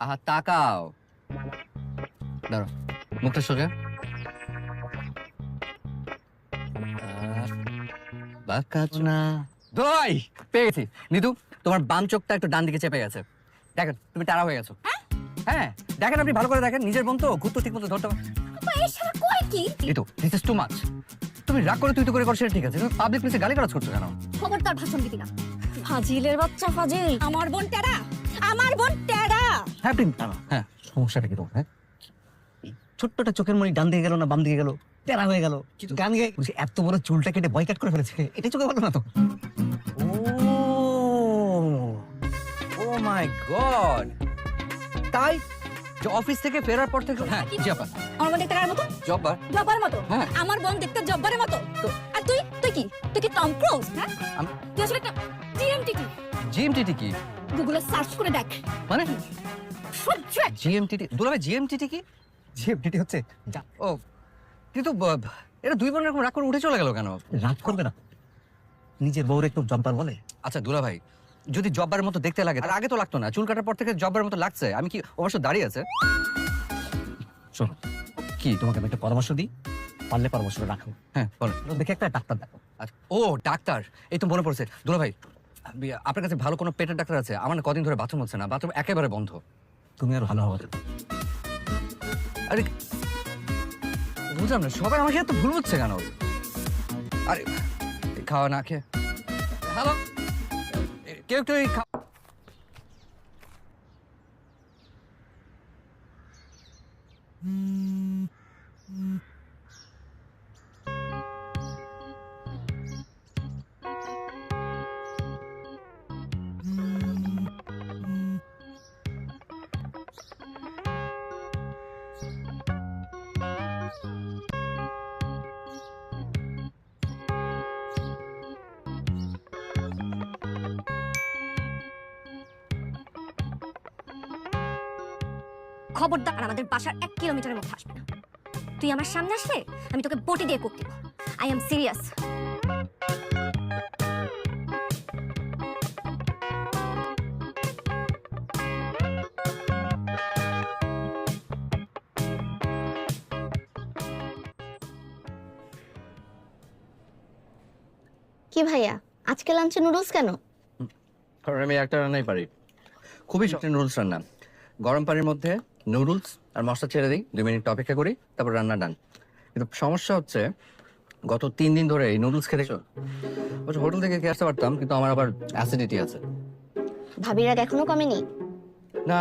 আহা তাকাও। দাঁড়ো মুখটা সোজা দই! পেয়ে গেছি। নিতু তোমার বাম চোখটা একটু ডান দিকে চেপে গেছে। দেখেন তুমি তারা হয়ে গেছো। হ্যাঁ? দেখেন আপনি ভালো করে দেখেন নিজের বোন তো ঘুরতো ঠিক মতো ধরতে নিতু দিস ইজ টু মাচ তুমি রাগ করে তুই তো করে করছ ঠিক আছে। তুমি পাবলিক প্লেসে গালি গালাজ করছ কেন? খবরদার ভাষণ দিবি না। ফাজিলের বাচ্চা ফাজিল আমার বোন টেরা। আমার বোন টেরা। হ্যাঁ হ্যাঁ। সমস্যাটা কি তোমার হ্যাঁ? এই ছোট্টটা চোখের মনি ডান দিকে গেল না বাম দিকে গেল? তেরা হয়ে গেল। গান গেয়ে বলছি, এত বড় চুলটা কেটে বয়কাট করে ফেলেছে এটা চোখে বলো না তো? ও ও মাই গড তাই যে অফিস থেকে ফেরার পর থেকে হ্যাঁ জি আপা আমার দেখতে কার মতো? জব্বার জব্বার মতো? হ্যাঁ। আমার বোন দেখতে জব্বারের মতো? আর তুই? তুই কি? তুই কি টম ক্রুজ হ্যাঁ? তুই আসলে একটা টিএমটিটি জিএমটিটি কি? গুগলে সার্চ করে দেখ। মানে? সহ্য! এক- জিএমটিটি দুলাভাই জিএমটিটি কি? জিএফডিটি হচ্ছে যা ও কিন্তু এরা দুই বোন এরকম রাগ করে উঠে চলে গেল কেন? রাগ করবে না। নিজের বউর একটু জম্পার বলে। আচ্ছা দুলাভাই যদি জব্বারের মতো দেখতে লাগে আর আগে তো লাগতো না। চুল কাটার পর থেকে জব্বারের মতো লাগছে। আমি কি অবশ্য দাঁড়িয়ে আছে? শোনো কি তোমাকে আমি একটা পরামর্শ দিই? পারলে পরামর্শটা রাখো। হ্যাঁ বলো। দেখে একটা ডাক্তার দেখো। আচ্ছা, ও ডাক্তার। এই তো মনে পড়ছে। দুলা ভাই আপনার কাছে ভালো কোনো পেটের ডাক্তার আছে? আমার না কদিন ধরে বাথরুম হচ্ছে না বাথরুম একেবারে বন্ধ। তুমি আর ভালো হবে আরে, বুঝলাম না, সবাই আমাকে এত ভুল হচ্ছে কেন? আরে খাওয়া না খেয়ে। হ্যালো কেউ একটু খবরদার আমাদের বাসার এক কিলোমিটারের মধ্যে আসবে না। তুই আমার সামনে আসলে আমি তোকে বটি দিয়ে কোপ আই এম সিরিয়াস কি ভাইয়া? আজকে লাঞ্চে নুডলস কেন? কারণ আমি একটা রান্নাই পারি। খুবই সহজ নুডলস রান্না। গরম পানির মধ্যে নুডলস আর মশলা ছেড়ে দিই দুই মিনিট অপেক্ষা করি তারপর রান্না ডান কিন্তু সমস্যা হচ্ছে গত তিন দিন ধরে এই নুডলস খেতে অবশ্য হোটেল থেকে খেয়ে আসতে পারতাম কিন্তু আমার আবার অ্যাসিডিটি আছে। ভাবির রাগ এখনও কমেনি? না